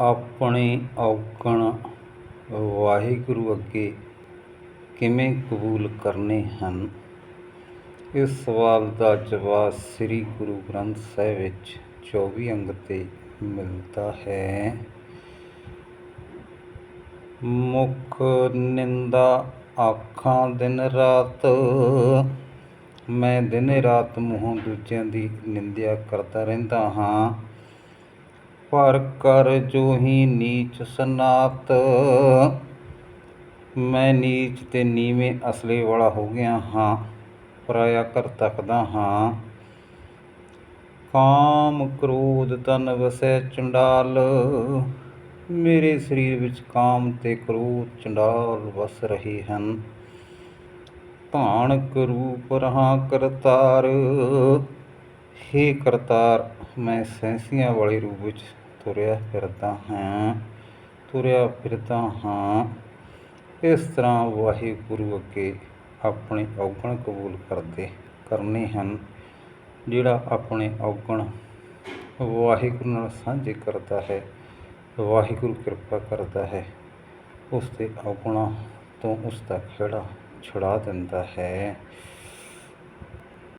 ਆਪਣੇ ਔਕਣ ਵਾਹਿਗੁਰੂ ਅੱਗੇ ਕਿਵੇਂ ਕਬੂਲ ਕਰਨੇ ਹਨ? ਇਸ ਸਵਾਲ ਦਾ ਜਵਾਬ ਸ੍ਰੀ ਗੁਰੂ ਗ੍ਰੰਥ ਸਾਹਿਬ ਵਿੱਚ 24 ਅੰਗ 'ਤੇ ਮਿਲਦਾ ਹੈ। ਮੁਖ ਨਿੰਦਾ ਆਖਾਂ ਦਿਨ ਰਾਤ, ਮੈਂ ਦਿਨ ਰਾਤ ਮੂੰਹੋਂ ਦੂਜਿਆਂ ਦੀ ਨਿੰਦਿਆ ਕਰਦਾ ਰਹਿੰਦਾ ਹਾਂ। ਪਰ ਕਰ ਜੋ ਹੀ ਨੀਚ ਸਨਾਤ। ਮੈਂ ਨੀਚ ਤੇ ਨੀਵੇਂ ਅਸਲੇ ਵਾਲਾ ਹੋ ਗਿਆ ਹਾਂ, ਪਰਾਇਆ ਕਰ ਤੱਕਦਾ ਹਾਂ। ਕਾਮ ਕ੍ਰੋਧ ਤਨ ਵਸੈ ਚੰਡਾਲ, ਮੇਰੇ ਸਰੀਰ ਵਿੱਚ ਕਾਮ ਤੇ ਕ੍ਰੋਧ ਚੰਡਾਲ ਵਸ ਰਹੇ ਹਨ। ਭਾਣਕ ਰੂਪ ਰਹਾ ਕਰਤਾਰ, ਹੇ ਕਰਤਾਰ, ਮੈਂ ਸੈਂਸੀਆਂ ਵਾਲੇ ਰੂਪ ਵਿੱਚ ਤੁਰਿਆ ਫਿਰਦਾ ਹਾਂ, ਤੁਰਿਆ ਫਿਰਦਾ ਹਾਂ। ਇਸ ਤਰ੍ਹਾਂ ਵਾਹਿਗੁਰੂ ਅੱਗੇ ਆਪਣੇ ਔਗਣ ਕਬੂਲ ਕਰਦੇ ਕਰਨੇ ਹਨ, ਜਿਹੜਾ ਆਪਣੇ ਔਗਣ ਵਾਹਿਗੁਰੂ ਨਾਲ ਸਾਂਝੇ ਕਰਦਾ ਹੈ, ਵਾਹਿਗੁਰੂ ਕਿਰਪਾ ਕਰਦਾ ਹੈ, ਉਸ ਦੇ ਔਗਣਾਂ ਤੋਂ ਉਸ ਦਾ ਖਿਹੜਾ ਛੁਡਾ ਦਿੰਦਾ ਹੈ।